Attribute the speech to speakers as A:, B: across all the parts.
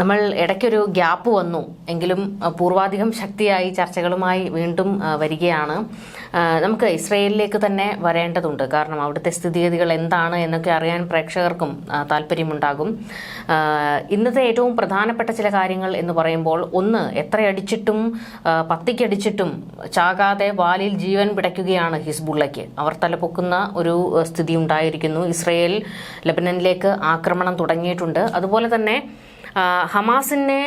A: നമ്മൾ ഇടയ്ക്കൊരു ഗ്യാപ്പ് വന്നു. എങ്കിലും പൂർവാധികം ശക്തിയായി ചർച്ചകളുമായി വീണ്ടും വരികയാണ്. നമുക്ക് ഇസ്രയേലിലേക്ക് തന്നെ വരേണ്ടതുണ്ട്. കാരണം അവിടുത്തെ സ്ഥിതിഗതികൾ എന്താണ് എന്നൊക്കെ അറിയാൻ പ്രേക്ഷകർക്കും താല്പര്യമുണ്ടാകും. ഇന്നത്തെ ഏറ്റവും പ്രധാനപ്പെട്ട ചില കാര്യങ്ങൾ എന്ന് പറയുമ്പോൾ ഒന്ന് എത്രയടിച്ചിട്ടും പത്തിക്കടിച്ചിട്ടും ചാകാതെ വാലിൽ ജീവൻ പിടയ്ക്കുകയാണ് ഹിസ്ബുള്ളയ്ക്ക്. അവർ തലപൊക്കുന്ന ഒരു സ്ഥിതി ഉണ്ടായിരിക്കുന്നു. ഇസ്രയേൽ ലബനനിലേക്ക് ആക്രമണം തുടങ്ങിയിട്ടുണ്ട്. അതുപോലെ തന്നെ ഹമാസിനെ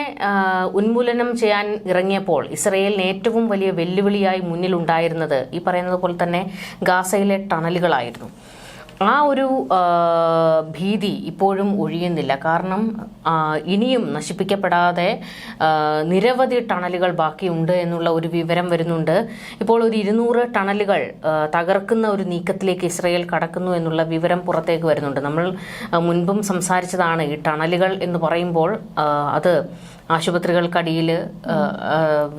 A: ഉന്മൂലനം ചെയ്യാൻ ഇറങ്ങിയപ്പോൾ ഇസ്രയേലിന് ഏറ്റവും വലിയ വെല്ലുവിളിയായി മുന്നിലുണ്ടായിരുന്നത് ഈ പറയുന്നത് പോലെ തന്നെ ഗാസയിലെ ടണലുകളായിരുന്നു. ആ ഒരു ഭീതി ഇപ്പോഴും ഒഴിയുന്നില്ല. കാരണം ഇനിയും നശിപ്പിക്കപ്പെടാതെ നിരവധി ടണലുകൾ ബാക്കിയുണ്ട് എന്നുള്ള ഒരു വിവരം വരുന്നുണ്ട്. ഇപ്പോൾ ഒരു ഇരുന്നൂറ് ടണലുകൾ തകർക്കുന്ന ഒരു നീക്കത്തിലേക്ക് ഇസ്രയേൽ കടക്കുന്നു എന്നുള്ള വിവരം പുറത്തേക്ക് വരുന്നുണ്ട്. നമ്മൾ മുൻപും സംസാരിച്ചതാണ് ഈ ടണലുകൾ എന്ന് പറയുമ്പോൾ അത് ആശുപത്രികൾക്കടിയിൽ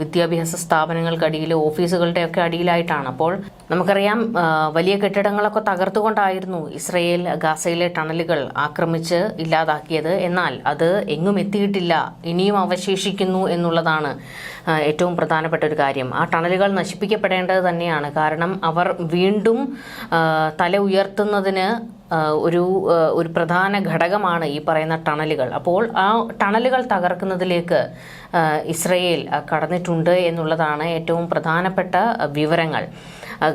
A: വിദ്യാഭ്യാസ സ്ഥാപനങ്ങൾക്കടിയിൽ ഓഫീസുകളുടെ ഒക്കെ അടിയിലായിട്ടാണ്. അപ്പോൾ നമുക്കറിയാം വലിയ കെട്ടിടങ്ങളൊക്കെ തകർത്തുകൊണ്ടായിരുന്നു ഇസ്രയേൽ ഗാസയിലെ ടണലുകൾ ആക്രമിച്ച് ഇല്ലാതാക്കിയത്. എന്നാൽ അത് എങ്ങും എത്തിയിട്ടില്ല ഇനിയും അവശേഷിക്കുന്നു എന്നുള്ളതാണ് ഏറ്റവും പ്രധാനപ്പെട്ട ഒരു കാര്യം. ആ ടണലുകൾ നശിപ്പിക്കപ്പെടേണ്ടത് തന്നെയാണ്. കാരണം അവർ വീണ്ടും തല ഉയർത്തുന്നതിന് ഒരു ഒരു പ്രധാന ഘടകമാണ് ഈ പറയുന്ന ടണലുകൾ. അപ്പോൾ ആ ടണലുകൾ തകർക്കുന്നതിലേക്ക് ഇസ്രയേൽ കടന്നിട്ടുണ്ട് എന്നുള്ളതാണ് ഏറ്റവും പ്രധാനപ്പെട്ട വിവരങ്ങൾ.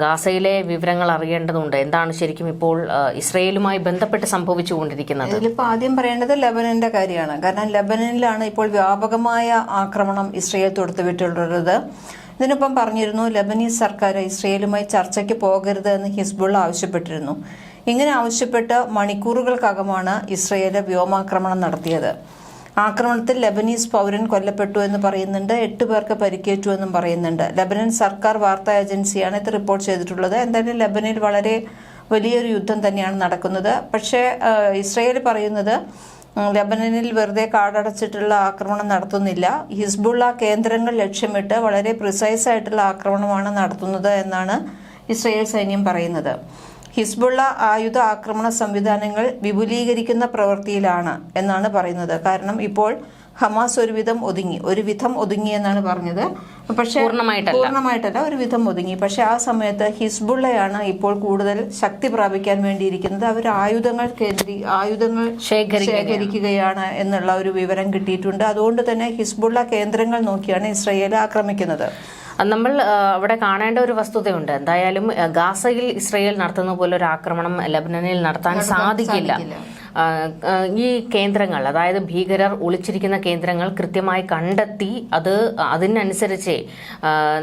A: ഗാസയിലെ വിവരങ്ങൾ അറിയേണ്ടതുണ്ട്. എന്താണ് ശരിക്കും ഇപ്പോൾ ഇസ്രയേലുമായി ബന്ധപ്പെട്ട് സംഭവിച്ചുകൊണ്ടിരിക്കുന്നത്?
B: ഇതിലിപ്പോൾ ആദ്യം പറയേണ്ടത് ലെബനന്റെ കാര്യമാണ്. കാരണം ലെബനനിലാണ് ഇപ്പോൾ വ്യാപകമായ ആക്രമണം ഇസ്രയേൽ തൊടുത്തുവിട്ടുള്ളത് ഇതിനൊപ്പം പറഞ്ഞിരുന്നു ലബനീസ് സർക്കാർ ഇസ്രയേലുമായി ചർച്ചയ്ക്ക് പോകരുത് എന്ന് ഹിസ്ബുള്ള ആവശ്യപ്പെട്ടിരുന്നു. ഇങ്ങനെ ആവശ്യപ്പെട്ട് മണിക്കൂറുകൾക്കകമാണ് ഇസ്രയേൽ വ്യോമാക്രമണം നടത്തിയത്. ആക്രമണത്തിൽ ലബനീസ് പൗരൻ കൊല്ലപ്പെട്ടു എന്ന് പറയുന്നുണ്ട് എട്ട് പേർക്ക് പരിക്കേറ്റു എന്നും പറയുന്നുണ്ട്. ലബനൻ സർക്കാർ വാർത്താ ഏജൻസിയാണ് ഇത് റിപ്പോർട്ട് ചെയ്തിട്ടുള്ളത്. എന്തായാലും ലബനിൽ വളരെ വലിയൊരു യുദ്ധം തന്നെയാണ് നടക്കുന്നത്. പക്ഷേ ഇസ്രയേൽ പറയുന്നത് ലബനനിൽ വെറുതെ കാടടച്ചിട്ടുള്ള ആക്രമണം നടത്തുന്നില്ല. ഹിസ്ബുള്ള കേന്ദ്രങ്ങൾ ലക്ഷ്യമിട്ട് വളരെ പ്രിസൈസ് ആയിട്ടുള്ള ആക്രമണമാണ് നടത്തുന്നത് എന്നാണ് ഇസ്രയേൽ സൈന്യം പറയുന്നത്. ഹിസ്ബുള്ള ആയുധ ആക്രമണ സംവിധാനങ്ങൾ വിപുലീകരിക്കുന്ന പ്രവൃത്തിയിലാണ് എന്നാണ് പറയുന്നത്. കാരണം ഇപ്പോൾ ഹമാസ് ഒരുവിധം ഒതുങ്ങി. ഒരുവിധം ഒതുങ്ങി എന്നാണ് പറഞ്ഞത്. പക്ഷേ
A: പൂർണമായിട്ടല്ല.
B: പൂർണമായിട്ടല്ല ഒരു വിധം ഒതുങ്ങി. പക്ഷെ ആ സമയത്ത് ഹിസ്ബുള്ളയാണ് ഇപ്പോൾ കൂടുതൽ ശക്തി പ്രാപിക്കാൻ വേണ്ടിയിരിക്കുന്നത്. അവർ ആയുധങ്ങൾ കേന്ദ്രീ ആയുധങ്ങൾ
A: ശേഖരിക്കുകയാണ്.
B: എന്നുള്ള ഒരു വിവരം കിട്ടിയിട്ടുണ്ട്. അതുകൊണ്ട് തന്നെ ഹിസ്ബുള്ള കേന്ദ്രങ്ങൾ നോക്കിയാണ് ഇസ്രയേൽ ആക്രമിക്കുന്നത്.
A: നമ്മൾ അവിടെ കാണേണ്ട ഒരു വസ്തുതയുണ്ട്. എന്തായാലും ഗാസയിൽ ഇസ്രയേൽ നടത്തുന്ന പോലെ ഒരു ആക്രമണം ലബനനിൽ നടത്താൻ സാധിക്കില്ല. ഈ കേന്ദ്രങ്ങൾ അതായത് ഭീകരർ ഒളിച്ചിരിക്കുന്ന കേന്ദ്രങ്ങൾ കൃത്യമായി കണ്ടെത്തി അത് അതിനനുസരിച്ച്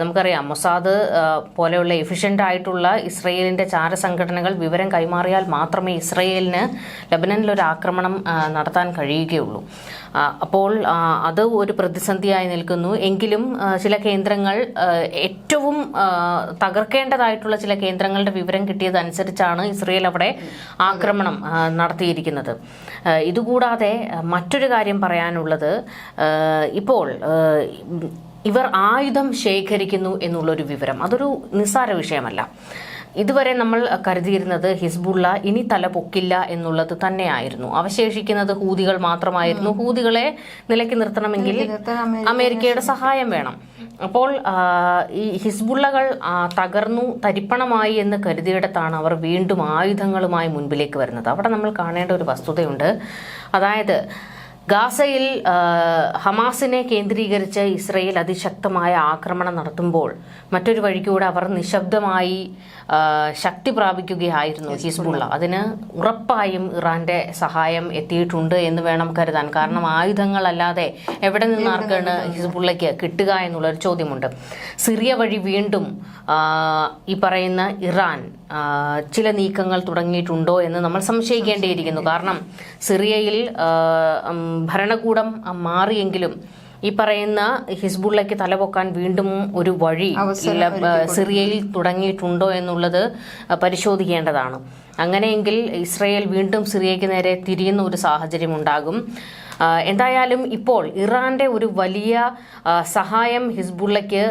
A: നമുക്കറിയാം മൊസാദ് പോലെയുള്ള എഫിഷ്യന്റ് ആയിട്ടുള്ള ഇസ്രയേലിന്റെ ചാരസംഘടനകൾ വിവരം കൈമാറിയാൽ മാത്രമേ ഇസ്രയേലിന് ലബനനിൽ ഒരു ആക്രമണം നടത്താൻ കഴിയുകയുള്ളൂ. അപ്പോൾ അത് ഒരു പ്രതിസന്ധിയായി നിൽക്കുന്നു. എങ്കിലും ചില കേന്ദ്രങ്ങൾ ഏറ്റവും തകർക്കേണ്ടതായിട്ടുള്ള ചില കേന്ദ്രങ്ങളുടെ വിവരം കിട്ടിയതനുസരിച്ചാണ് ഇസ്രയേൽ അവിടെ ആക്രമണം നടത്തിയിരിക്കുന്നത്. ഇതുകൂടാതെ മറ്റൊരു കാര്യം പറയാനുള്ളത് ഇപ്പോൾ ഇവർ ആയുധം ശേഖരിക്കുന്നു എന്നുള്ളൊരു വിവരം. അതൊരു നിസ്സാര വിഷയമല്ല. ഇതുവരെ നമ്മൾ കരുതിയിരുന്നത് ഹിസ്ബുള്ള ഇനി തല പൊക്കില്ല എന്നുള്ളത് തന്നെയായിരുന്നു. അവശേഷിക്കുന്നത് ഹൂതികൾ മാത്രമായിരുന്നു. ഹൂതികളെ നിലയ്ക്ക് നിർത്തണമെങ്കിൽ അമേരിക്കയുടെ സഹായം വേണം. അപ്പോൾ ഈ ഹിസ്ബുള്ളകൾ തകർന്നു തരിപ്പണമായി എന്ന് കരുതിയിടത്താണ് അവർ വീണ്ടും ആയുധങ്ങളുമായി മുൻപിലേക്ക് വരുന്നത്. അവിടെ നമ്മൾ കാണേണ്ട ഒരു വസ്തുതയുണ്ട്. അതായത് ഗാസയിൽ ഹമാസിനെ കേന്ദ്രീകരിച്ച് ഇസ്രയേൽ അതിശക്തമായ ആക്രമണം നടത്തുമ്പോൾ മറ്റൊരു വഴിക്കൂടെ അവർ നിശബ്ദമായി ശക്തി പ്രാപിക്കുകയായിരുന്നു ഹിസ്ബുള്ള. അതിന് ഉറപ്പായും ഇറാന്റെ സഹായം എത്തിയിട്ടുണ്ട് എന്ന് വേണം കരുതാൻ. കാരണം ആയുധങ്ങളല്ലാതെ എവിടെ നിന്നാർക്കാണ് ഹിസ്ബുള്ളയ്ക്ക് കിട്ടുക എന്നുള്ളൊരു ചോദ്യമുണ്ട്. സിറിയ വഴി വീണ്ടും ഈ പറയുന്ന ഇറാൻ ചില നീക്കങ്ങൾ തുടങ്ങിയിട്ടുണ്ടോ എന്ന് നമ്മൾ സംശയിക്കേണ്ടിയിരിക്കുന്നു. കാരണം സിറിയയിൽ ഭരണകൂടം മാറിയെങ്കിലും ഈ പറയുന്ന ഹിസ്ബുള്ളയ്ക്ക് തലപൊക്കാൻ വീണ്ടും ഒരു വഴി സിറിയയിൽ തുടങ്ങിയിട്ടുണ്ടോ എന്നുള്ളത് പരിശോധിക്കേണ്ടതാണ്. അങ്ങനെയെങ്കിൽ ഇസ്രയേൽ വീണ്ടും സിറിയയ്ക്ക് നേരെ തിരിയുന്ന ഒരു സാഹചര്യം ഉണ്ടാകും. എന്തായാലും ഇപ്പോൾ ഇറാന്റെ ഒരു വലിയ സഹായം ഹിസ്ബുള്ളയ്ക്ക്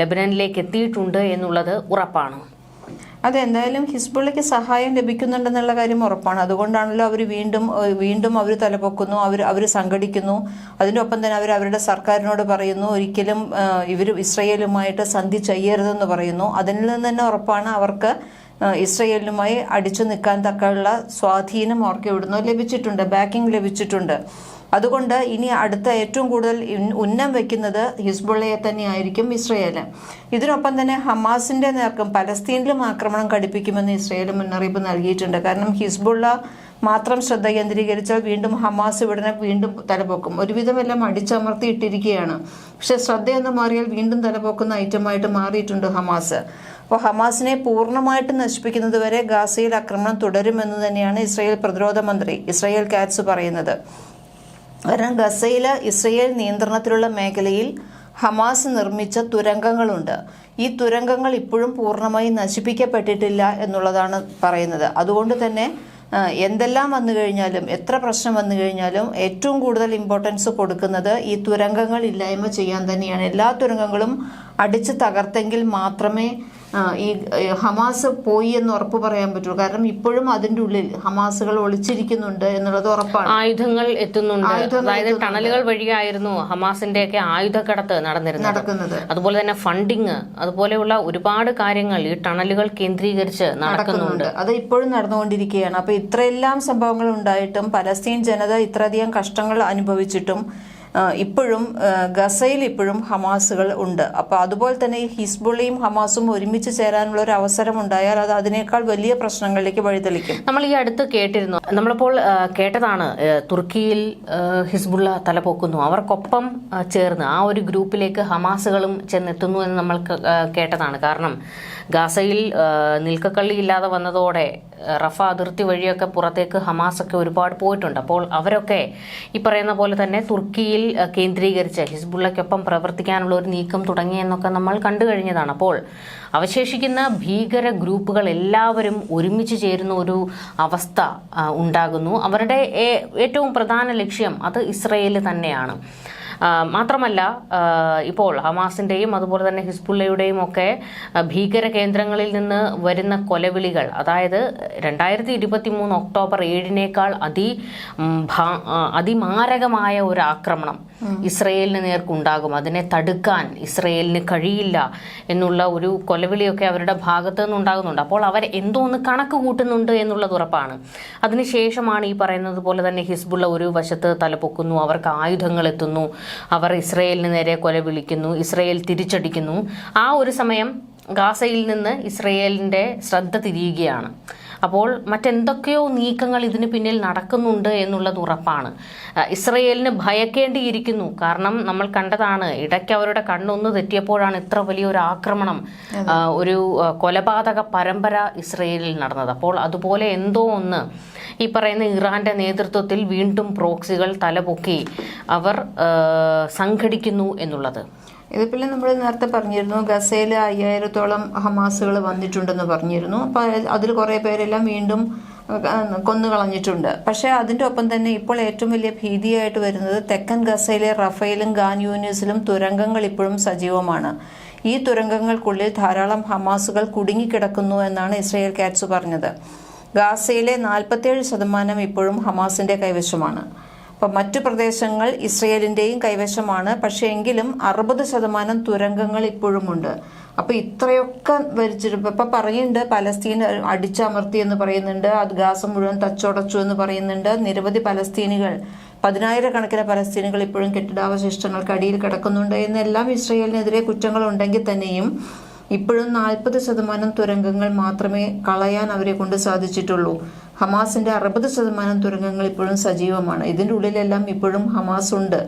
A: ലെബനനിലേക്ക് ലബനനിലേക്ക് എത്തിയിട്ടുണ്ട് എന്നുള്ളത് ഉറപ്പാണ്.
B: അതെന്തായാലും ഹിസ്ബുള്ളയ്ക്ക് സഹായം ലഭിക്കുന്നുണ്ടെന്നുള്ള കാര്യം ഉറപ്പാണ്. അതുകൊണ്ടാണല്ലോ അവർ വീണ്ടും വീണ്ടും അവർ തലപൊക്കുന്നു അവർ അവർ സംഘടിക്കുന്നു. അതിന്റെ ഒപ്പം തന്നെ അവർ അവരുടെ സർക്കാരിനോട് പറയുന്നു ഒരിക്കലും ഇവർ ഇസ്രയേലുമായിട്ട് സന്ധി ചെയ്യരുതെന്ന് പറയുന്നു. അതിൽ നിന്ന് തന്നെ ഉറപ്പാണ് അവർക്ക് ഇസ്രയേലുമായി അടിച്ചു നിൽക്കാൻ തക്കുള്ള സ്വാധീനം അവർക്ക് ഇവിടുന്ന് ലഭിച്ചിട്ടുണ്ട് ബാക്കിംഗ് ലഭിച്ചിട്ടുണ്ട്. അതുകൊണ്ട് ഇനി അടുത്ത ഏറ്റവും കൂടുതൽ ഉന്നം വെക്കുന്നത് ഹിസ്ബുള്ളയെ തന്നെയായിരിക്കും ഇസ്രയേൽ. ഇതിനൊപ്പം തന്നെ ഹമാസിന്റെ നേർക്കും പലസ്തീനിലും ആക്രമണം കടുപ്പിക്കുമെന്ന് ഇസ്രയേൽ മുന്നറിയിപ്പ് നൽകിയിട്ടുണ്ട്. കാരണം ഹിസ്ബുള്ള മാത്രം ശ്രദ്ധ കേന്ദ്രീകരിച്ചാൽ വീണ്ടും ഹമാസ് ഇവിടെ വീണ്ടും തലപൊക്കും. ഒരുവിധം എല്ലാം അടിച്ചമർത്തിയിട്ടിരിക്കുകയാണ് പക്ഷെ ശ്രദ്ധയെന്ന് മാറിയാൽ വീണ്ടും തലപൊക്കുന്ന ഐറ്റമായിട്ട് മാറിയിട്ടുണ്ട് ഹമാസ്. അപ്പോൾ ഹമാസിനെ പൂർണമായിട്ട് നശിപ്പിക്കുന്നത് വരെ ഗാസയിൽ ആക്രമണം തുടരുമെന്ന് തന്നെയാണ് ഇസ്രയേൽ പ്രതിരോധ മന്ത്രി ഇസ്രയേൽ കാറ്റ്സ് പറയുന്നത്. കാരണം ഗസയിലെ ഇസ്രയേൽ നിയന്ത്രണത്തിലുള്ള മേഖലയിൽ ഹമാസ് നിർമ്മിച്ച തുരങ്കങ്ങളുണ്ട്. ഈ തുരങ്കങ്ങൾ ഇപ്പോഴും പൂർണമായി നശിപ്പിക്കപ്പെട്ടിട്ടില്ല എന്നുള്ളതാണ് പറയുന്നത്. അതുകൊണ്ട് തന്നെ എന്തെല്ലാം വന്നു കഴിഞ്ഞാലും എത്ര പ്രശ്നം വന്നു കഴിഞ്ഞാലും ഏറ്റവും കൂടുതൽ ഇമ്പോർട്ടൻസ് കൊടുക്കുന്നത് ഈ തുരങ്കങ്ങൾ ഇല്ലായ്മ ചെയ്യാൻ തന്നെയാണ്. എല്ലാ തുരങ്കങ്ങളും അടിച്ച് തകർത്തെങ്കിൽ മാത്രമേ ഈ ഹമാസ് പോയി എന്ന് ഉറപ്പ് പറയാൻ പറ്റുള്ളൂ. കാരണം ഇപ്പോഴും അതിന്റെ ഉള്ളിൽ ഹമാസുകൾ ഒളിച്ചിരിക്കുന്നുണ്ട് എന്നുള്ളത് ഉറപ്പാണ്.
A: ആയുധങ്ങൾ എത്തുന്നുണ്ട്. അതായത് ടണലുകൾ വഴിയായിരുന്നു ഹമാസിന്റെ ഒക്കെ ആയുധക്കടത്ത് നടന്നിരുന്നത്.
B: നടക്കുന്നത്.
A: അതുപോലെ തന്നെ ഫണ്ടിങ് അതുപോലെയുള്ള ഒരുപാട് കാര്യങ്ങൾ ഈ ടണലുകൾ കേന്ദ്രീകരിച്ച് നടക്കുന്നുണ്ട്.
B: അത് ഇപ്പോഴും നടന്നുകൊണ്ടിരിക്കുകയാണ്. അപ്പൊ ഇത്രയെല്ലാം സംഭവങ്ങൾ ഉണ്ടായിട്ടും പലസ്തീൻ ജനത ഇത്രയധികം കഷ്ടങ്ങൾ അനുഭവിച്ചിട്ടും ഇപ്പോഴും ഗസയിൽ ഇപ്പോഴും ഹമാസുകൾ ഉണ്ട്. അപ്പൊ അതുപോലെ തന്നെ ഈ ഹിസ്ബുള്ളയും ഹമാസും ഒരുമിച്ച് ചേരാനുള്ള ഒരു അവസരം ഉണ്ടായാൽ അത് അതിനേക്കാൾ വലിയ പ്രശ്നങ്ങളിലേക്ക് വഴിതെളിക്കും.
A: നമ്മൾ ഈ അടുത്ത് കേട്ടിരുന്നു. നമ്മളിപ്പോൾ കേട്ടതാണ് തുർക്കിയിൽ ഹിസ്ബുള്ള തലപൊക്കുന്നു. അവർക്കൊപ്പം ചേർന്ന് ആ ഒരു ഗ്രൂപ്പിലേക്ക് ഹമാസുകളും ചെന്നെത്തുന്നു എന്ന് നമ്മൾ കേട്ടതാണ്. കാരണം ഗാസയിൽ നിൽക്കക്കള്ളി ഇല്ലാതെ വന്നതോടെ റഫ അതിർത്തി വഴിയൊക്കെ പുറത്തേക്ക് ഹമാസൊക്കെ ഒരുപാട് പോയിട്ടുണ്ട്. അപ്പോൾ അവരൊക്കെ ഈ പറയുന്ന പോലെ തന്നെ തുർക്കിയിൽ കേന്ദ്രീകരിച്ച് ഹിസ്ബുള്ളയ്ക്കൊപ്പം പ്രവർത്തിക്കാനുള്ള ഒരു നീക്കം തുടങ്ങിയെന്നൊക്കെ നമ്മൾ കണ്ടു കഴിഞ്ഞതാണ്. അപ്പോൾ അവശേഷിക്കുന്ന ഭീകര ഗ്രൂപ്പുകൾ എല്ലാവരും ഒരുമിച്ച് ചേരുന്ന ഒരു അവസ്ഥ ഉണ്ടാകുന്നു. അവരുടെ ഏറ്റവും പ്രധാന ലക്ഷ്യം അത് ഇസ്രയേൽ തന്നെയാണ്. മാത്രമല്ല ഇപ്പോൾ ഹമാസിന്റെയും അതുപോലെ തന്നെ ഹിസ്ബുള്ളയുടെയും ഒക്കെ ഭീകര കേന്ദ്രങ്ങളിൽ നിന്ന് വരുന്ന കൊലവിളികൾ അതായത് രണ്ടായിരത്തി ഇരുപത്തി മൂന്ന് ഒക്ടോബർ ഏഴിനേക്കാൾ അതി അതിമാരകമായ ഒരു ആക്രമണം ഇസ്രയേലിന് നേർക്കുണ്ടാകും. അതിനെ തടുക്കാൻ ഇസ്രയേലിന് കഴിയില്ല എന്നുള്ള ഒരു കൊലവിളിയൊക്കെ അവരുടെ ഭാഗത്തു നിന്നുണ്ടാകുന്നുണ്ട്. അപ്പോൾ അവർ എന്തോ ഒന്ന് കണക്ക് കൂട്ടുന്നുണ്ട് എന്നുള്ളത് ഉറപ്പാണ്. അതിനുശേഷമാണ് ഈ പറയുന്നത് പോലെ തന്നെ ഹിസ്ബുള്ള ഒരു വശത്ത് തലപൊക്കുന്നു അവർക്ക് ആയുധങ്ങൾ എത്തുന്നു അവർ ഇസ്രയേലിന് നേരെ കൊല വിളിക്കുന്നു ഇസ്രയേൽ തിരിച്ചടിക്കുന്നു. ആ ഒരു സമയം ഗാസയിൽ നിന്ന് ഇസ്രയേലിന്റെ ശ്രദ്ധ തിരിയുകയാണ്. അപ്പോൾ മറ്റെന്തൊക്കെയോ നീക്കങ്ങൾ ഇതിന് പിന്നിൽ നടക്കുന്നുണ്ട് എന്നുള്ളത് ഉറപ്പാണ്. ഇസ്രയേലിന് ഭയക്കേണ്ടിയിരിക്കുന്നു. കാരണം നമ്മൾ കണ്ടതാണ് ഇടയ്ക്ക് അവരുടെ കണ്ണൊന്ന് തെറ്റിയപ്പോഴാണ് ഇത്ര വലിയൊരു ആക്രമണം ഒരു കൊലപാതക പരമ്പര ഇസ്രയേലിൽ നടന്നത്. അപ്പോൾ അതുപോലെ എന്തോ ഒന്ന് ഈ പറയുന്ന ഇറാന്റെ നേതൃത്വത്തിൽ വീണ്ടും പ്രോക്സികൾ തലപൊക്കി അവർ സംഘടിക്കുന്നു എന്നുള്ളത്.
B: ഇതിപ്പോൾ നമ്മൾ നേരത്തെ പറഞ്ഞിരുന്നു ഗസയിൽ അയ്യായിരത്തോളം ഹമാസുകൾ വന്നിട്ടുണ്ടെന്ന് പറഞ്ഞിരുന്നു. അപ്പോൾ അതിൽ കുറേ പേരെല്ലാം വീണ്ടും കൊന്നു കളഞ്ഞിട്ടുണ്ട്. പക്ഷേ അതിന്റെ ഒപ്പം തന്നെ ഇപ്പോൾ ഏറ്റവും വലിയ ഭീതിയായിട്ട് വരുന്നത് തെക്കൻ ഗസയിലെ റഫേലും ഗാൻ യൂനിസിലും തുരങ്കങ്ങൾ ഇപ്പോഴും സജീവമാണ്. ഈ തുരങ്കങ്ങൾക്കുള്ളിൽ ധാരാളം ഹമാസുകൾ കുടുങ്ങിക്കിടക്കുന്നു എന്നാണ് ഇസ്രയേൽ കാറ്റ്സ് പറഞ്ഞത്. ഗാസയിലെ നാൽപ്പത്തേഴ് ശതമാനം ഇപ്പോഴും ഹമാസിന്റെ കൈവശമാണ്. അപ്പം മറ്റു പ്രദേശങ്ങൾ ഇസ്രയേലിന്റെയും കൈവശമാണ്. പക്ഷേ എങ്കിലും അറുപത് ശതമാനം തുരങ്കങ്ങൾ ഇപ്പോഴുമുണ്ട്. അപ്പോൾ ഇത്രയൊക്കെ വരിച്ചിട്ട് ഇപ്പം പറയുന്നുണ്ട് പലസ്തീൻ അടിച്ചമർത്തി എന്ന് പറയുന്നുണ്ട്. അത് ഗാസ മുഴുവൻ തച്ചോടച്ചു എന്ന് പറയുന്നുണ്ട്. നിരവധി പലസ്തീനികൾ പതിനായിരക്കണക്കിന് പലസ്തീനുകൾ ഇപ്പോഴും കെട്ടിടാവശിഷ്ടങ്ങൾക്ക് അടിയിൽ കിടക്കുന്നുണ്ട് എന്നെല്ലാം ഇസ്രയേലിനെതിരെ കുറ്റങ്ങൾ ഉണ്ടെങ്കിൽ തന്നെയും ഇപ്പോഴും നാൽപ്പത് ശതമാനം തുരങ്കങ്ങൾ മാത്രമേ കളയാൻ അവരെ കൊണ്ട് സാധിച്ചിട്ടുള്ളൂ. ഹമാസിന്റെ അറുപത് ശതമാനം തുരങ്കങ്ങൾ ഇപ്പോഴും സജീവമാണ്. ഇതിന്റെ ഉള്ളിലെല്ലാം ഇപ്പോഴും ഹമാസ് ഉണ്ട്.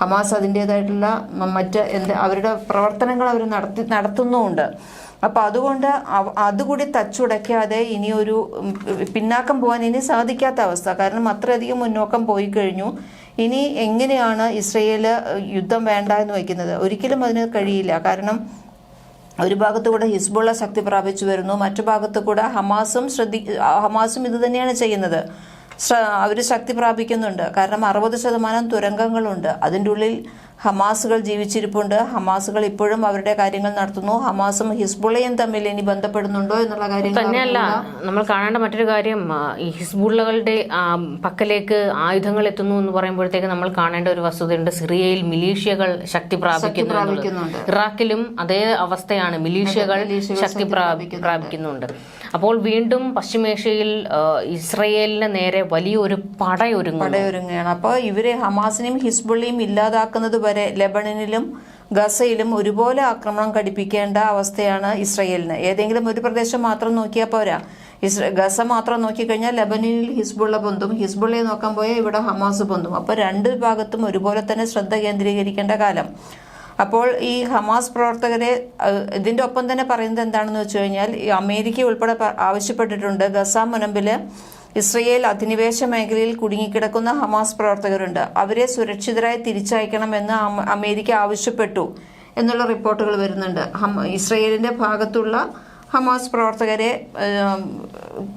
B: ഹമാസ് അതിന്റെതായിട്ടുള്ള മറ്റ് എന്ത് അവരുടെ പ്രവർത്തനങ്ങൾ അവർ നടത്തി നടത്തുന്നുമുണ്ട്. അപ്പോൾ അതുകൊണ്ട് അതുകൂടി തച്ചുടയ്ക്കാതെ ഇനി ഒരു പിന്നാക്കം പോകാൻ ഇനി സാധിക്കാത്ത അവസ്ഥ. കാരണം അത്രയധികം മുന്നോക്കം പോയി കഴിഞ്ഞു. ഇനി എങ്ങനെയാണ് ഇസ്രയേൽ യുദ്ധം വേണ്ട എന്ന് വയ്ക്കുന്നത്? ഒരിക്കലും അതിന് കഴിയില്ല. കാരണം ഒരു ഭാഗത്ത് കൂടെ ഹിസ്ബുള്ള ശക്തി പ്രാപിച്ചു വരുന്നു. മറ്റു ഭാഗത്ത് കൂടെ ഹമാസും ശ്രദ്ധി ഹമാസും ഇത് തന്നെയാണ് ചെയ്യുന്നത്. അവർ ശക്തി പ്രാപിക്കുന്നുണ്ട്. കാരണം അറുപത് ശതമാനം തുരങ്കങ്ങളുണ്ട്. അതിന്റെ ഉള്ളിൽ ഹമാസുകൾ ജീവിച്ചിരിപ്പുണ്ട്. ഹമാസുകൾ ഇപ്പോഴും അവരുടെ കാര്യങ്ങൾ നടത്തുന്നു. ഹമാസും ഹിസ്ബുള്ളയും തമ്മിൽ ഇനി ബന്ധപ്പെടുന്നുണ്ടോ എന്നുള്ള കാര്യം
A: തന്നെയല്ല നമ്മൾ കാണേണ്ട മറ്റൊരു കാര്യം ഈ ഹിസ്ബുള്ളകളുടെ പക്കലേക്ക് ആയുധങ്ങൾ എത്തുന്നു എന്ന് പറയുമ്പോഴത്തേക്ക് നമ്മൾ കാണേണ്ട ഒരു വസ്തുതയുണ്ട്. സിറിയയിൽ മിലീഷ്യകൾ ശക്തി പ്രാപിക്കുന്നു. ഇറാഖിലും അതേ അവസ്ഥയാണ് മിലീഷ്യകൾ ശക്തി പ്രാപിക്കുന്നുണ്ട്. അപ്പോൾ വീണ്ടും പശ്ചിമേഷ്യയിൽ ഇസ്രയേലിന് നേരെ വലിയൊരു
B: പടയൊരുങ്ങുകയാണ്. അപ്പോൾ ഇവരെ ഹമാസിനെയും ഹിസ്ബുള്ളയും ഇല്ലാതാക്കുന്നത് വരെ ലെബണനിലും ഗസയിലും ഒരുപോലെ ആക്രമണം ഘടിപ്പിക്കേണ്ട അവസ്ഥയാണ് ഇസ്രയേലിന്. ഏതെങ്കിലും ഒരു പ്രദേശം മാത്രം നോക്കിയാൽ പോരാ. ഇസ്ര ഗസ മാത്രം നോക്കിക്കഴിഞ്ഞാൽ ലെബനനിൽ ഹിസ്ബുള്ള പൊന്തും ഹിസ്ബുള്ളയെ നോക്കാൻ പോയാൽ ഇവിടെ ഹമാസ് പൊന്തും അപ്പോൾ രണ്ട് ഭാഗത്തും ഒരുപോലെ തന്നെ ശ്രദ്ധ കേന്ദ്രീകരിക്കേണ്ട കാലം. അപ്പോൾ ഈ ഹമാസ് പ്രവർത്തകരെ ഇതിന്റെ ഒപ്പം തന്നെ പറയുന്നത് എന്താണെന്ന് വെച്ച് കഴിഞ്ഞാൽ അമേരിക്ക ഉൾപ്പെടെ ആവശ്യപ്പെട്ടിട്ടുണ്ട് ഗസ മുനമ്പിൽ ഇസ്രയേൽ അധിനിവേശ മേഖലയിൽ കുടുങ്ങിക്കിടക്കുന്ന ഹമാസ് പ്രവർത്തകരുണ്ട്. അവരെ സുരക്ഷിതരായി തിരിച്ചയക്കണമെന്ന് അമ- അമേരിക്ക ആവശ്യപ്പെട്ടു എന്നുള്ള റിപ്പോർട്ടുകൾ വരുന്നുണ്ട്. ഇസ്രയേലിന്റെ ഭാഗത്തുള്ള ഹമാസ് പ്രവർത്തകരെ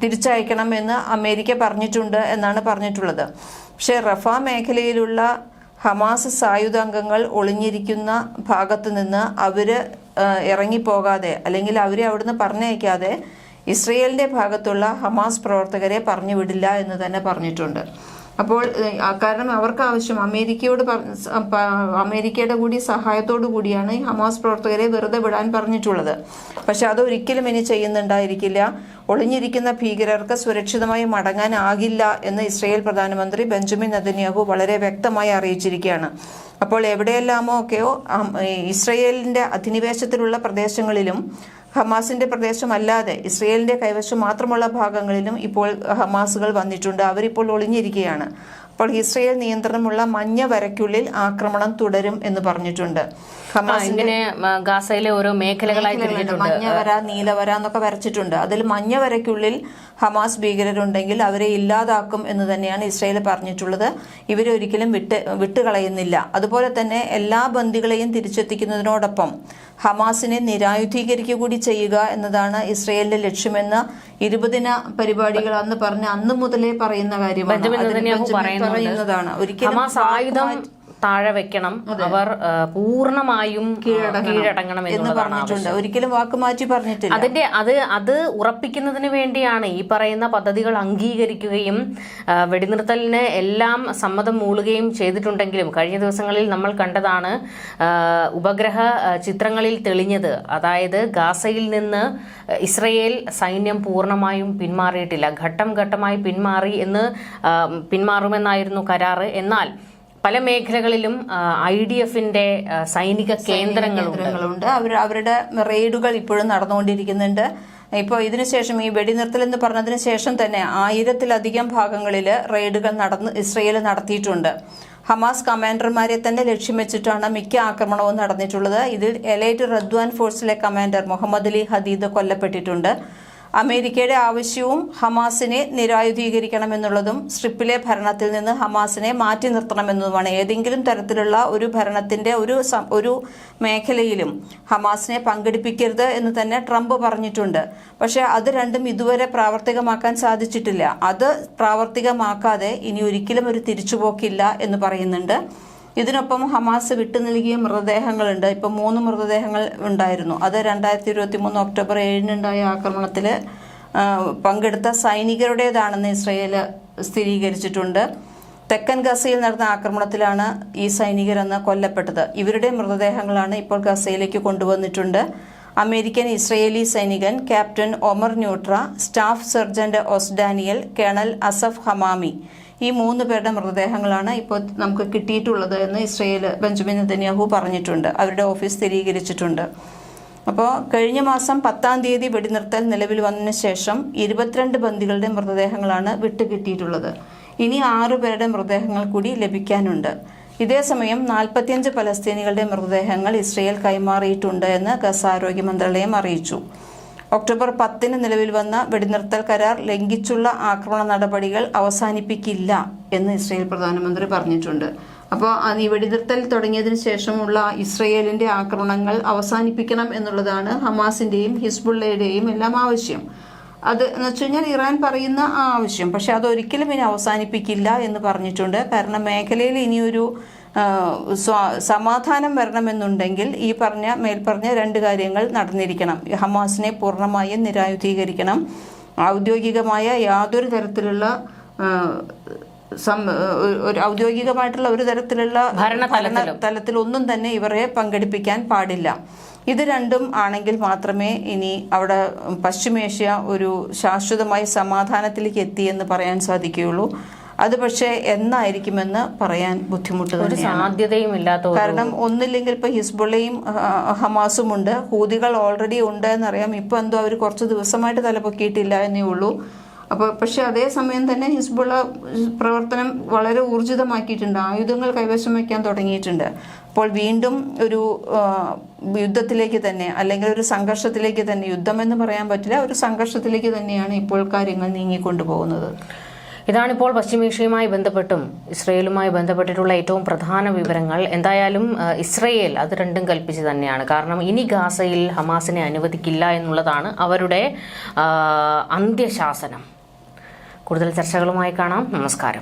B: തിരിച്ചയക്കണമെന്ന് അമേരിക്ക പറഞ്ഞിട്ടുണ്ട് എന്നാണ് പറഞ്ഞിട്ടുള്ളത്. പക്ഷേ റഫ മേഖലയിലുള്ള ഹമാസ് സായുധാംഗങ്ങൾ ഒളിഞ്ഞിരിക്കുന്ന ഭാഗത്തു നിന്ന് അവർ ഇറങ്ങിപ്പോകാതെ അല്ലെങ്കിൽ അവരെ അവിടുന്ന് പറഞ്ഞയക്കാതെ ഇസ്രയേലിന്റെ ഭാഗത്തുള്ള ഹമാസ് പ്രവർത്തകരെ പറഞ്ഞു വിടില്ല എന്ന് തന്നെ പറഞ്ഞിട്ടുണ്ട്. അപ്പോൾ കാരണം അവർക്ക് ആവശ്യം. അമേരിക്കയോട് അമേരിക്കയുടെ കൂടി സഹായത്തോടു കൂടിയാണ് ഹമാസ് പ്രവർത്തകരെ വെറുതെ വിടാൻ പറഞ്ഞിട്ടുള്ളത്. പക്ഷെ അതൊരിക്കലും ഇനി ചെയ്യുന്നുണ്ടായിരിക്കില്ല. ഒളിഞ്ഞിരിക്കുന്ന ഭീകരർക്ക് സുരക്ഷിതമായി മടങ്ങാനാകില്ല എന്ന് ഇസ്രയേൽ പ്രധാനമന്ത്രി ബെഞ്ചമിൻ നദന്യാഹു വളരെ വ്യക്തമായി അറിയിച്ചിരിക്കുകയാണ്. അപ്പോൾ എവിടെയെല്ലാമോ ഒക്കെയോ ഇസ്രയേലിന്റെ അധിനിവേശത്തിലുള്ള പ്രദേശങ്ങളിലും ഹമാസിന്റെ പ്രദേശമല്ലാതെ ഇസ്രയേലിന്റെ കൈവശം മാത്രമുള്ള ഭാഗങ്ങളിലും ഇപ്പോൾ ഹമാസുകൾ വന്നിട്ടുണ്ട്. അവരിപ്പോൾ ഒളിഞ്ഞിരിക്കുകയാണ്. അപ്പോൾ ഇസ്രയേൽ നിയന്ത്രണമുള്ള മഞ്ഞ വരയ്ക്കുള്ളിൽ ആക്രമണം തുടരും എന്ന് പറഞ്ഞിട്ടുണ്ട്.
A: ആ, ഇങ്ങനെ ഗാസയിലെ ഓരോ മേഖലകളായി തിരിഞ്ഞിട്ടുണ്ട്.
B: മഞ്ഞ വര നീല വര എന്നൊക്കെ വരച്ചിട്ടുണ്ട്. അതിൽ മഞ്ഞവരയ്ക്കുള്ളിൽ ഹമാസ് ഭീകരരുണ്ടെങ്കിൽ അവരെ ഇല്ലാതാക്കും എന്ന് തന്നെയാണ് ഇസ്രായേൽ പറഞ്ഞിട്ടുള്ളത്. ഇവരെ ഒരിക്കലും വിട്ട് വിട്ടുകളയുന്നില്ല. അതുപോലെ തന്നെ എല്ലാ ബന്ദികളെയും തിരിച്ചെത്തിക്കുന്നതിനോടൊപ്പം ഹമാസിനെ നിരായുധീകരിക്കുക കൂടി ചെയ്യുക എന്നതാണ് ഇസ്രയേലിന്റെ ലക്ഷ്യമെന്ന് ഇരുപതിന പരിപാടികൾ അന്ന് പറഞ്ഞ അന്ന് മുതലേ പറയുന്ന കാര്യമാണ്. പറയുന്നതാണ്. ഒരിക്കലും
A: ആയുധം താഴെ വെക്കണം. അവർ പൂർണമായും പൂർണമായും കീഴടങ്ങണം
B: എന്ന് പറഞ്ഞിട്ടുണ്ട്. ഒരിക്കലും വാക്ക് മാറ്റി പറഞ്ഞിട്ടില്ല.
A: അതിന്റെ അത് അത് ഉറപ്പിക്കുന്നതിന് വേണ്ടിയാണ് ഈ പറയുന്ന പദ്ധതികൾ അംഗീകരിക്കുകയും വെടിനിർത്തലിന് എല്ലാം സമ്മതം മൂളുകയും ചെയ്തിട്ടുണ്ടെങ്കിലും കഴിഞ്ഞ ദിവസങ്ങളിൽ നമ്മൾ കണ്ടതാണ് ഉപഗ്രഹ ചിത്രങ്ങളിൽ തെളിഞ്ഞത്. അതായത് ഗാസയിൽ നിന്ന് ഇസ്രയേൽ സൈന്യം പൂർണമായും പിന്മാറിയിട്ടില്ല. ഘട്ടം ഘട്ടമായി പിന്മാറി എന്ന് പിന്മാറുമെന്നായിരുന്നു കരാറ്. എന്നാൽ പല മേഖലകളിലും ഐ ഡി എഫിന്റെ സൈനിക കേന്ദ്രങ്ങളുണ്ട്.
B: അവർ അവരുടെ റെയ്ഡുകൾ ഇപ്പോഴും നടന്നുകൊണ്ടിരിക്കുന്നുണ്ട്. ഇപ്പോൾ ഇതിനുശേഷം ഈ വെടിനിർത്തൽ എന്ന് പറഞ്ഞതിന് ശേഷം തന്നെ ആയിരത്തിലധികം ഭാഗങ്ങളിൽ റെയ്ഡുകൾ നടന്ന് ഇസ്രയേൽ നടത്തിയിട്ടുണ്ട്. ഹമാസ് കമാൻഡർമാരെ തന്നെ ലക്ഷ്യം വെച്ചിട്ടാണ് മിക്ക ആക്രമണവും നടന്നിട്ടുള്ളത്. ഇതിൽ എലൈറ്റ് റദ്വാൻ ഫോഴ്സിലെ കമാൻഡർ മുഹമ്മദ് അലി ഹദീദ് കൊല്ലപ്പെട്ടിട്ടുണ്ട്. അമേരിക്കയുടെ ആവശ്യവും ഹമാസിനെ നിരായുധീകരിക്കണമെന്നുള്ളതും സ്ട്രിപ്പിലെ ഭരണത്തിൽ നിന്ന് ഹമാസിനെ മാറ്റി നിർത്തണമെന്നതുമാണ് ഏതെങ്കിലും തരത്തിലുള്ള ഒരു ഭരണത്തിന്റെ ഒരു ഒരു മേഖലയിലും ഹമാസിനെ പങ്കെടുപ്പിക്കരുത് എന്ന് തന്നെ ട്രംപ് പറഞ്ഞിട്ടുണ്ട്. പക്ഷേ അത് രണ്ടും ഇതുവരെ പ്രാവർത്തികമാക്കാൻ സാധിച്ചിട്ടില്ല. അത് പ്രാവർത്തികമാക്കാതെ ഇനി ഒരിക്കലും ഒരു തിരിച്ചുപോക്കില്ല എന്ന് പറയുന്നുണ്ട്. ഇതിനൊപ്പം ഹമാസ് വിട്ടു നൽകിയ മൃതദേഹങ്ങളുണ്ട്. ഇപ്പൊ മൂന്ന് മൃതദേഹങ്ങൾ ഉണ്ടായിരുന്നു. അത് രണ്ടായിരത്തി ഇരുപത്തി മൂന്ന് ഒക്ടോബർ ഏഴിനുണ്ടായ ആക്രമണത്തിൽ പങ്കെടുത്ത സൈനികരുടേതാണെന്ന് ഇസ്രയേൽ സ്ഥിരീകരിച്ചിട്ടുണ്ട്. തെക്കൻ ഗസയിൽ നടന്ന ആക്രമണത്തിലാണ് ഈ സൈനികരെന്ന് കൊല്ലപ്പെട്ടത്. ഇവരുടെ മൃതദേഹങ്ങളാണ് ഇപ്പോൾ ഗസയിലേക്ക് കൊണ്ടുവന്നിട്ടുണ്ട്. അമേരിക്കൻ ഇസ്രയേലി സൈനികൻ captain Omar Neutra staff sergeant Oz Daniel colonel Asaf Hamami ഈ മൂന്ന് പേരുടെ മൃതദേഹങ്ങളാണ് ഇപ്പോൾ നമുക്ക് കിട്ടിയിട്ടുള്ളത് എന്ന് ഇസ്രയേൽ ബെഞ്ചമിൻ നെതന്യാഹു പറഞ്ഞിട്ടുണ്ട്. അവരുടെ ഓഫീസ് സ്ഥിരീകരിച്ചിട്ടുണ്ട്. അപ്പോൾ കഴിഞ്ഞ മാസം പത്താം തീയതി വെടിനിർത്തൽ നിലവിൽ വന്നതിന് ശേഷം ഇരുപത്തിരണ്ട് ബന്ദികളുടെ മൃതദേഹങ്ങളാണ് വിട്ടുകിട്ടിയിട്ടുള്ളത്. ഇനി ആറു പേരുടെ മൃതദേഹങ്ങൾ കൂടി ലഭിക്കാനുണ്ട്. ഇതേസമയം നാൽപ്പത്തിയഞ്ച് പലസ്തീനികളുടെ മൃതദേഹങ്ങൾ ഇസ്രയേൽ കൈമാറിയിട്ടുണ്ട് എന്ന് ഗസ ആരോഗ്യ മന്ത്രാലയം അറിയിച്ചു. ഒക്ടോബർ പത്തിന് നിലവിൽ വന്ന വെടിനിർത്തൽ കരാർ ലംഘിച്ചുള്ള ആക്രമണ നടപടികൾ അവസാനിപ്പിക്കില്ല എന്ന് ഇസ്രയേൽ പ്രധാനമന്ത്രി പറഞ്ഞിട്ടുണ്ട്. അപ്പോൾ ഈ വെടിനിർത്തൽ തുടങ്ങിയതിനു ശേഷമുള്ള ഇസ്രയേലിന്റെ ആക്രമണങ്ങൾ അവസാനിപ്പിക്കണം എന്നുള്ളതാണ് ഹമാസിന്റെയും ഹിസ്ബുള്ളയുടെയും എല്ലാം ആവശ്യം. അത് എന്ന് വെച്ച് കഴിഞ്ഞാൽ ഇറാൻ പറയുന്ന ആ ആവശ്യം. പക്ഷെ അതൊരിക്കലും ഇനി അവസാനിപ്പിക്കില്ല എന്ന് പറഞ്ഞിട്ടുണ്ട്. കാരണം മേഖലയിൽ ഇനിയൊരു സമാധാനം വരണമെന്നുണ്ടെങ്കിൽ ഈ പറഞ്ഞ മേൽപ്പറഞ്ഞ രണ്ട് കാര്യങ്ങൾ നടന്നിരിക്കണം. ഹമാസിനെ പൂർണമായും നിരായുധീകരിക്കണം. ഔദ്യോഗികമായ യാതൊരു തരത്തിലുള്ള ഒരു- ഔദ്യോഗികമായിട്ടുള്ള ഒരു തരത്തിലുള്ള
A: ഭരണതലത്തിലും.
B: തലത്തിലൊന്നും തന്നെ ഇവരെ പങ്കെടുപ്പിക്കാൻ പാടില്ല. ഇത് രണ്ടും ആണെങ്കിൽ മാത്രമേ ഇനി അവിടെ പശ്ചിമേഷ്യ ഒരു ശാശ്വതമായ സമാധാനത്തിലേക്ക് എത്തിയെന്ന് പറയാൻ സാധിക്കുകയുള്ളൂ. അത് പക്ഷേ എന്നായിരിക്കുമെന്ന് പറയാൻ ബുദ്ധിമുട്ട്
A: ഒരു സാധ്യതയും ഇല്ലാത്ത
B: കാരണം ഒന്നില്ലെങ്കിൽ ഇപ്പൊ ഹിസ്ബുള്ളയും ഹമാസും ഉണ്ട്. ഹൂതികൾ ഓൾറെഡി ഉണ്ട് എന്നറിയാം. ഇപ്പൊ എന്തോ അവർ കുറച്ച് ദിവസമായിട്ട് തലപൊക്കിയിട്ടില്ല എന്നേ ഉള്ളൂ. അപ്പോൾ പക്ഷെ അതേസമയം തന്നെ ഹിസ്ബുള്ള പ്രവർത്തനം വളരെ ഊർജിതമാക്കിയിട്ടുണ്ട്. ആയുധങ്ങൾ കൈവശം വയ്ക്കാൻ തുടങ്ങിയിട്ടുണ്ട്. അപ്പോൾ വീണ്ടും ഒരു യുദ്ധത്തിലേക്ക് തന്നെ അല്ലെങ്കിൽ ഒരു സംഘർഷത്തിലേക്ക് തന്നെ യുദ്ധം എന്ന് പറയാൻ പറ്റില്ല. ഒരു സംഘർഷത്തിലേക്ക് തന്നെയാണ് ഇപ്പോൾ കാര്യങ്ങൾ നീങ്ങിക്കൊണ്ടു പോകുന്നത്
A: ഇതാണിപ്പോൾ പശ്ചിമേഷ്യയുമായി ബന്ധപ്പെട്ടും ഇസ്രയേലുമായി ബന്ധപ്പെട്ടിട്ടുള്ള ഏറ്റവും പ്രധാന വിവരങ്ങൾ. എന്തായാലും ഇസ്രയേൽ അത് രണ്ടും കൽപ്പിച്ച് തന്നെയാണ്. കാരണം ഇനി ഗാസയിൽ ഹമാസിനെ അനുവദിക്കില്ല എന്നുള്ളതാണ് അവരുടെ അന്ത്യശാസനം. കൂടുതൽ ചർച്ചകളുമായി കാണാം. നമസ്കാരം.